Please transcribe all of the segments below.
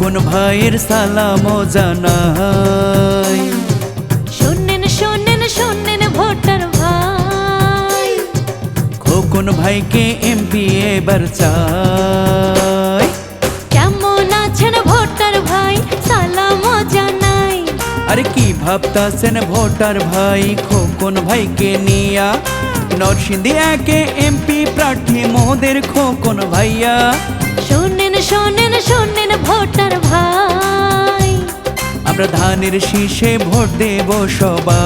খোকন ভাইয়ের সালাম জানাই। শোনেন শোনেন শোনেন ভোটার ভাই। খোকন ভাইকে এমপি এবার চাই। কেমন আছেন ভোটার ভাই? সালাম জানাই। আরে কি ভাবতাছেন ভোটার ভাই? খোকন ভাইকে নিয়া নরসিংদী একে এমপি প্রার্থী মোদের খোকন ভাইয়া। শোনেন শোনেন শোনেন ভোটার ভাই। আমরা ধানের শীষে ভোট দেব সবাই।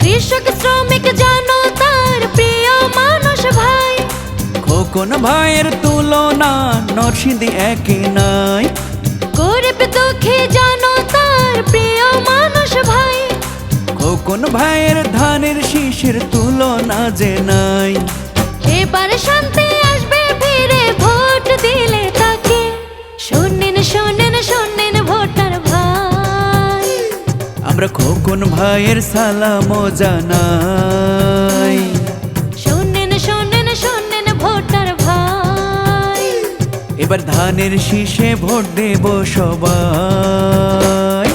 কৃষক শ্রমিক জনতার প্রিয় মানুষ ভাই। খোকন ভাইয়ের তুলনা নরসিংদী একে নাই। গরিব দুঃখী জনতার প্রিয় মানুষ ভাই। খোকন ভাইয়ের ধানের শীষের তুলনা যে নাই। এবার শান্তি আসবে ফিরে ভোট দিলে তাকে। শোনেন শোনেন শোনেন ভোটার ভাই। আমরা খোকন ভাইয়ের সালাম জানাই। এবার ধানের শীষে ভোট দেব সবাই।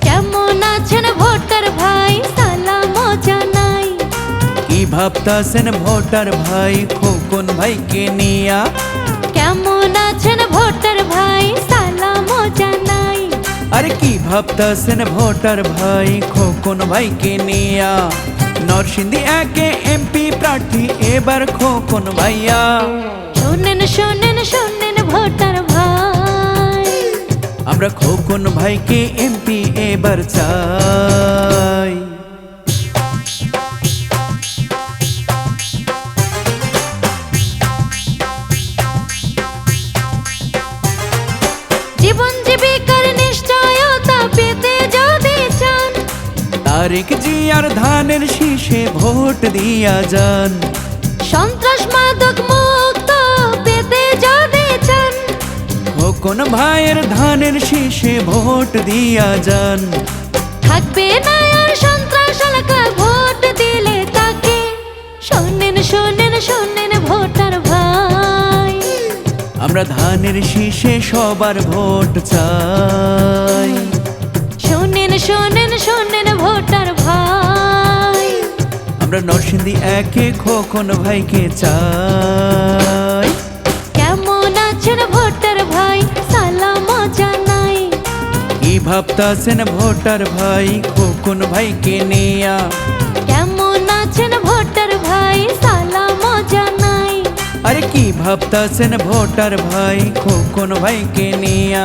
কেমন আছেন ভোটার ভাই? সালাম জানাই। কি ভাবতাছেন ভোটার ভাই? খোকন ভাইকে নিয়া। কেমন আছেন ভোটার ভাই? সালাম জানাই। আরে কি ভাবতাছেন ভোটার ভাই? খোকন ভাইকে নিয়া। নরসিংদী একে এমপি প্রার্থী এবার খোকন ভাইয়া। শোনেন শোনেন শোনেন। ভোটার ভাই। আমরা খোকন ভাইকে এমপি এবার চাই। জীবন জীবিকার নিশ্চয়তা পেতে যদি চান। তারেক জি আর ধানের শীষে ভোট দিয়া যান। সন্ত্রাস মাদক মুক্ত পেতে যদি চান। খোকন ভাইয়ের ধানের শীষে ভোট দিয়া যান। থাকবে না আর সন্ত্রাস ভোট দিলে তাকে। শোনেন শোনেন শোনেন ভোটার ভাই। আমরা ধানের শীষে সবার ভোট চাই। শোনেন শোনেন শোনেন ভোটার ভাই। আমরা নরসিংদী একে খোকন ভাইকে চাই। ভাবতাছেন ভোটার ভাই খোকন ভাইকে নিয়া। কেমন আছেন ভোটার ভাই? সালাম জানাই। আরে কি ভাবতাছেন ভোটার ভাই খোকন ভাইকে নিয়া।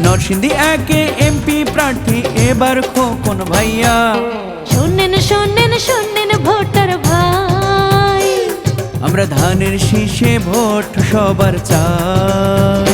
নরসিংদী একে এমপি প্রার্থী এবার খোকন ভাইয়া। শোনেন শোনেন শোনেন ভোটার ভাই। আমরা ধানের শীষে ভোট সবার চাই।